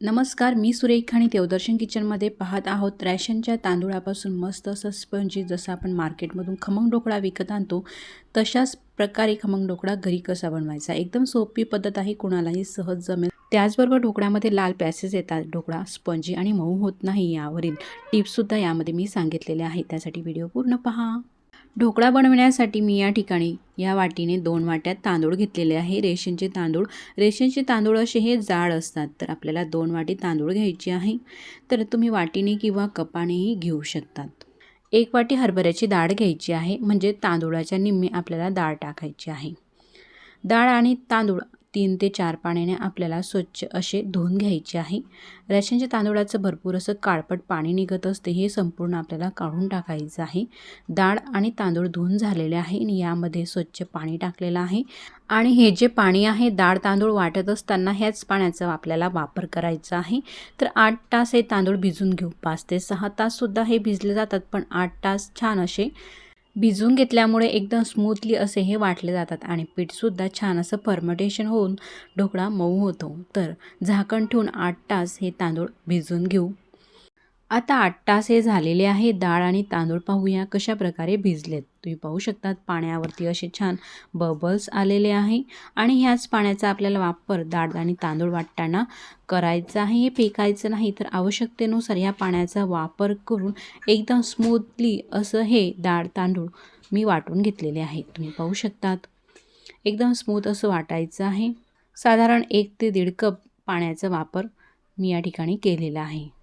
नमस्कार मी सुरेख आणि देवदर्शन किचनमध्ये पाहत आहोत रॅशनच्या तांदूळापासून मस्त असं स्पंजी जसं आपण मार्केटमधून खमंग ढोकळा विकत आणतो तशाच प्रकारे खमंग ढोकळा घरी कसा बनवायचा? एकदम सोपी पद्धत आहे कुणालाही सहज जमेल. त्याचबरोबर ढोकळ्यामध्ये लाल पॅसेस येतात ढोकळा स्पंजी आणि मऊ होत नाही यावरील टिप्ससुद्धा यामध्ये मी सांगितलेले आहे त्यासाठी व्हिडिओ पूर्ण पहा. ढोकळा बनवण्यासाठी मी या ठिकाणी या वाटीने दोन वाट्यात तांदूळ घेतलेले आहे. रेशनचे तांदूळ रेशनचे तांदूळ असे हे जाड असतात तर आपल्याला दोन वाटी तांदूळ घ्यायचे आहे. तर तुम्ही वाटीने किंवा कपानेही घेऊ शकतात. एक वाटी हरभऱ्याची डाळ घ्यायची आहे म्हणजे तांदूळाच्या निम्मे आपल्याला डाळ टाकायची आहे. डाळ आणि तांदूळ तीन ते चार पाण्याने आपल्याला स्वच्छ असे धुवून घ्यायचे आहे. रेशनच्या तांदूळाचं भरपूर असं काळपट पाणी निघत असते हे संपूर्ण आपल्याला काढून टाकायचं आहे. डाळ आणि तांदूळ धुवून झालेले आहे आणि यामध्ये स्वच्छ पाणी टाकलेलं आहे. आणि हे जे पाणी आहे डाळ तांदूळ वाटत असताना ह्याच पाण्याचा आपल्याला वापर करायचा आहे. तर आठ तास हे तांदूळ भिजून घेऊ. पाच ते सहा ताससुद्धा हे भिजले जातात पण आठ तास छान असे भिजवून घेतल्यामुळे एकदम स्मूथली असे हे वाटले जातात आणि पीठसुद्धा छान असं फर्मटेशन होऊन ढोकळा मऊ होतो. तर झाकण ठेवून आठ तास हे तांदूळ भिजवून घेऊ. आता आठ तास हे झालेले आहे. डाळ आणि तांदूळ पाहूया कशा प्रकारे भिजलेत. तुम्ही पाहू शकतात पाण्यावरती असे छान बबल्स आलेले आहे. आणि ह्याच पाण्याचा आपल्याला वापर डाळ आणि तांदूळ वाटताना करायचा आहे. हे फेकायचं नाही तर आवश्यकतेनुसार ह्या पाण्याचा वापर करून एकदम स्मूथली असं हे डाळ तांदूळ मी वाटून घेतलेले आहे. तुम्ही पाहू शकतात. एकदम स्मूथ असं वाटायचं आहे. साधारण एक ते दीड कप पाण्याचा वापर मी या ठिकाणी केलेला आहे.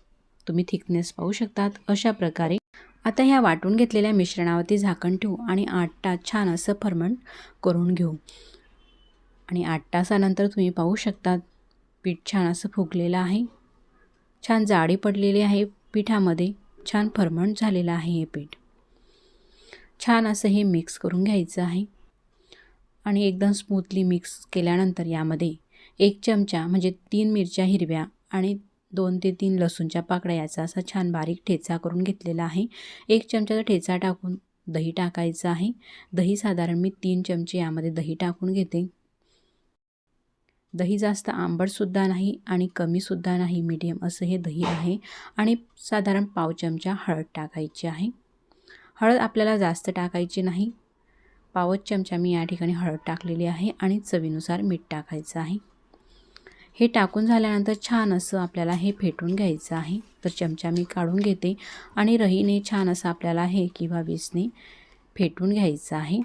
तुम्ही थिकनेस पाहू शकतात. अशा प्रकारे आता ह्या वाटून घेतलेल्या मिश्रणावरती झाकण ठेवू आणि आठ तास छान असं फर्मंट करून घेऊ. आणि आठ तासानंतर तुम्ही पाहू शकतात पीठ छान असं फुगलेलं आहे. छान जाडी पडलेली आहे. पिठामध्ये छान फर्मंट झालेलं आहे हे पीठ. छान असं हे मिक्स करून घ्यायचं आहे. आणि एकदम स्मूथली मिक्स केल्यानंतर यामध्ये एक चमचा म्हणजे तीन मिरच्या हिरव्या आणि दोन ते तीन लसूणच्या पाकळ्या याचा असा छान बारीक ठेचा करून घेतलेला आहे. एक चमचाचा ठेचा टाकून दही टाकायचं आहे. दही साधारण मी तीन चमचे यामध्ये दही टाकून घेते. दही जास्त आंबटसुद्धा नाही आणि कमीसुद्धा नाही मीडियम असं हे दही आहे. आणि साधारण पाव चमचा हळद टाकायची आहे. हळद आपल्याला जास्त टाकायची नाही. पावच चमचा मी या ठिकाणी हळद टाकलेली आहे आणि चवीनुसार मीठ टाकायचं आहे. हे टाकून झाल्यानंतर छान असं आपल्याला हे फेटून घ्यायचं आहे. तर चमचा मी काढून घेते आणि रहीने छान असं आपल्याला हे किंवा वीसने फेटून घ्यायचं आहे.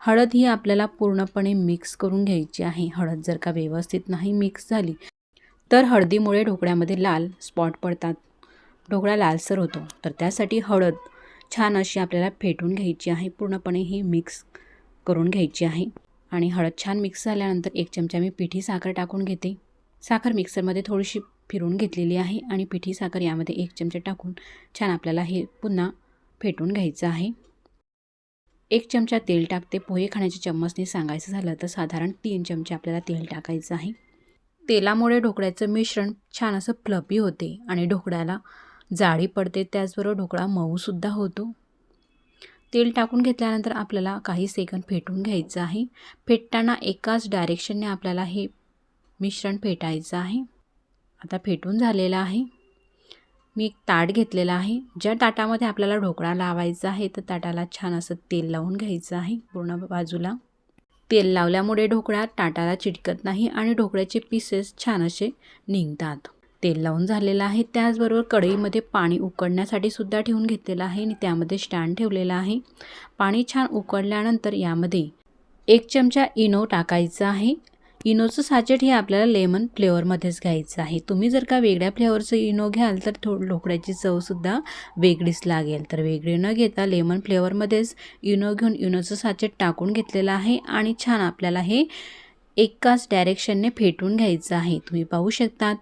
हळद ही आपल्याला पूर्णपणे मिक्स करून घ्यायची आहे. हळद जर का व्यवस्थित नाही मिक्स झाली तर हळदीमुळे ढोकळ्यामध्ये लाल स्पॉट पडतात. ढोकळा लालसर होतो. तर त्यासाठी हळद छान अशी आपल्याला फेटून घ्यायची आहे. पूर्णपणे ही मिक्स करून घ्यायची आहे. आणि हळद छान मिक्स झाल्यानंतर एक चमचा मी पिठी साखर टाकून घेते. साखर मिक्सरमध्ये थोडीशी फिरून घेतलेली आहे आणि पिठी साखर यामध्ये एक चमचा टाकून छान आपल्याला हे पुन्हा फेटून घ्यायचं आहे. एक चमचा तेल टाकते. पोहे खाण्याच्या चम्मचने सांगायचं झालं तर साधारण तीन चमचे आपल्याला तेल टाकायचं आहे. तेलामुळे ढोकळ्याचं मिश्रण छान असं फ्लपी होते आणि ढोकळ्याला जाळी पडते. त्याचबरोबर ढोकळा मऊसुद्धा होतो. तेल टाकून घेतल्यानंतर आपल्याला काही सेकंद फेटून घ्यायचं आहे. फेटताना एकाच डायरेक्शनने आपल्याला हे मिश्रण फेटायचं आहे. आता फेटून झालेलं आहे. मी एक ताट घेतलेला आहे. ज्या ताटामध्ये आपल्याला ढोकळा लावायचा आहे तर ताटाला छान असं तेल लावून घ्यायचं आहे पूर्ण बाजूला. तेल लावल्यामुळे ढोकळा ताटाला चिटकत नाही आणि ढोकळ्याचे पीसेस छान असे निघतात. तेल लावून झालेलं आहे. त्याचबरोबर कढईमध्ये पाणी उकडण्यासाठी सुद्धा ठेवून घेतलेलं आहे आणि त्यामध्ये स्टँड ठेवलेलं आहे. पाणी छान उकडल्यानंतर यामध्ये एक चमचा इनो टाकायचा आहे. इनोचं साचेट हे आपल्याला लेमन फ्लेवरमध्येच घ्यायचं आहे. तुम्ही जर का वेगळ्या फ्लेवरचं इनो घ्याल तर थो ढोकळ्याची चवसुद्धा वेगळीच लागेल. तर वेगळी न घेता लेमन फ्लेवरमध्येच इनो घेऊन इनोचं साचेट टाकून घेतलेलं आहे आणि छान आपल्याला हे एकाच डायरेक्शनने फेटून घ्यायचं आहे. तुम्ही पाहू शकतात.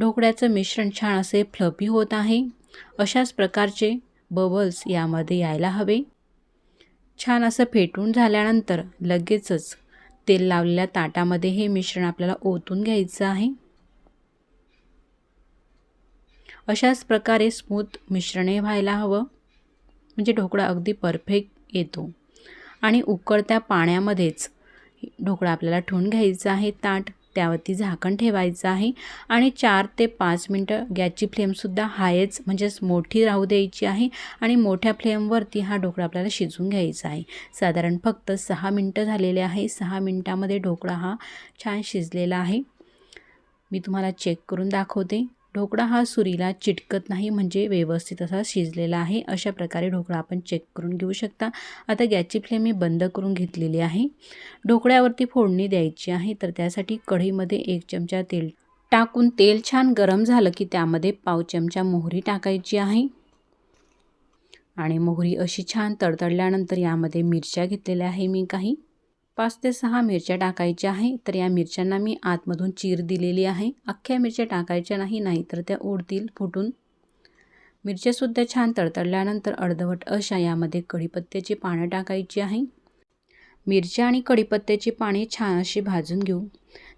ढोकळ्याचं मिश्रण छान असे फ्लपी होत आहे. अशाच प्रकारचे बबल्स यामध्ये यायला हवे. छान असं फेटून झाल्यानंतर लगेचच तेल लावलेल्या ताटामध्ये हे मिश्रण आपल्याला ओतून घ्यायचं आहे. अशाच प्रकारे स्मूथ मिश्रणे व्हायला हवं. म्हणजे ढोकळा अगदी परफेक्ट येतो. आणि उकळत्या पाण्यामध्येच ढोकळा आपल्याला ठेवून घ्यायचा आहे ताट. त्यावरती झाकण ठेवायचं आहे. आणि चार ते पाच मिनटं गॅसची फ्लेमसुद्धा हायच म्हणजेच मोठी राहू द्यायची आहे. आणि मोठ्या फ्लेमवरती हा ढोकळा आपल्याला शिजवून घ्यायचा आहे. साधारण फक्त सहा मिनटं झालेले आहे. सहा मिनटामध्ये ढोकळा हा छान शिजलेला आहे. मी तुम्हाला चेक करून दाखवते. ढोकळा हा सुरीला चिटकत नाही म्हणजे व्यवस्थित असा शिजलेला आहे. अशा प्रकारे ढोकळा आपण चेक करून घेऊ शकता. आता गॅसची फ्लेम मी बंद करून घेतलेली आहे. ढोकळ्यावरती फोडणी द्यायची आहे तर त्यासाठी कढईमध्ये एक चमचा तेल टाकून तेल छान गरम झालं की त्यामध्ये पाव चमचा मोहरी टाकायची आहे. आणि मोहरी अशी छान तडतडल्यानंतर यामध्ये मिरच्या घेतलेल्या आहे मी काही. पाच ते सहा मिरच्या टाकायच्या आहे तर या मिरच्यांना मी आतमधून चीर दिलेली आहे. अख्ख्या मिरच्या टाकायच्या नाही नाही तर त्या उडतील फुटून. मिरच्यासुद्धा छान तडतडल्यानंतर अर्धवट अशा यामध्ये कढीपत्त्याची पानं टाकायची आहे. मिरच्या आणि कढीपत्त्याची पाने छान अशी भाजून घेऊ.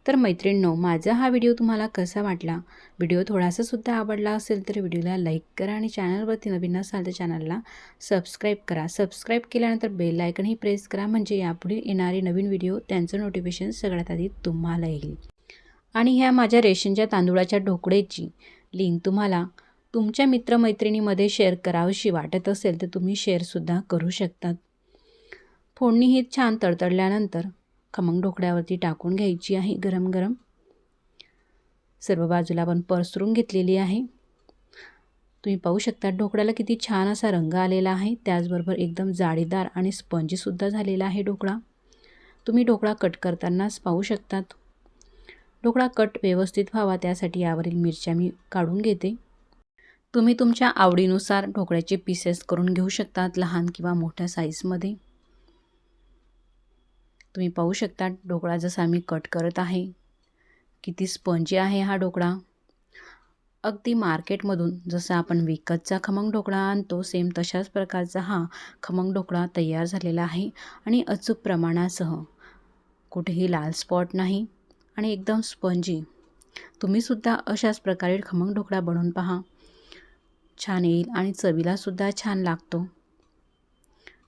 तर मैत्रिणींनो माझा हा व्हिडिओ तुम्हाला कसा वाटला? व्हिडिओ थोडासासुद्धा आवडला असेल तर व्हिडिओला लाईक करा आणि चॅनलवरती नवीन असाल तर चॅनलला सबस्क्राईब करा. सबस्क्राईब केल्यानंतर बेल आयकनही प्रेस करा म्हणजे यापुढे येणारे नवीन व्हिडिओ त्यांचं नोटिफिकेशन सगळ्यात आधी तुम्हाला येईल. आणि ह्या माझ्या रेशनच्या तांदूळाच्या ढोकळेची लिंक तुम्हाला तुमच्या मित्रमैत्रिणीमध्ये शेअर करावीशी वाटत असेल तर तुम्ही शेअरसुद्धा करू शकतात. फोडणी ही छान तडतडल्यानंतर खमंग ढोकळ्यावरती टाकून घ्यायची आहे गरम गरम. सर्व बाजूला आपण परसरून घेतलेली आहे. तुम्ही पाहू शकता ढोकळ्याला किती छान असा रंग आलेला आहे. त्याचबरोबर एकदम जाळीदार आणि स्पंजीसुद्धा झालेला आहे ढोकळा. तुम्ही ढोकळा कट करतानाच पाहू शकतात. ढोकळा कट व्यवस्थित व्हावा त्यासाठी यावरील मिरच्या मी काढून घेते. तुम्ही तुमच्या आवडीनुसार ढोकळ्याचे पीसेस करून घेऊ शकतात लहान किंवा मोठ्या साईजमध्ये तुम्ही पाहू शकता ढोकळा जसा मी कट करत आहे. किती स्पंजी आहे हा ढोकळा. अगदी मार्केटमधून जसं आपण विकतचा खमंग ढोकळा आणतो सेम तशाच प्रकारचा हा खमंग ढोकळा तयार झालेला आहे आणि अचूक प्रमाणासह. कुठेही लाल स्पॉट नाही आणि एकदम स्पंजी. तुम्हीसुद्धा अशाच प्रकारे खमंग ढोकळा बनवून पहा. छान येईल आणि चवीलासुद्धा छान लागतो.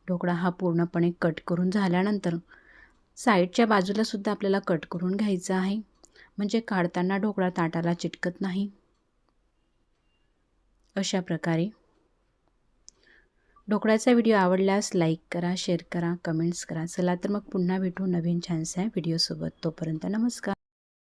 ढोकळा हा पूर्णपणे कट करून झाल्यानंतर साईडच्या बाजूला सुद्धा आपल्याला कट करून घ्यायचं आहे. म्हणजे काढताना ढोकळा ताटाला चिटकत नाही. अशा प्रकारे. ढोकळ्याचा व्हिडिओ आवडल्यास लाईक करा शेअर करा कमेंट्स करा. चला तर मग पुन्हा भेटू नवीन छानसा व्हिडिओसोबत. तोपर्यंत नमस्कार.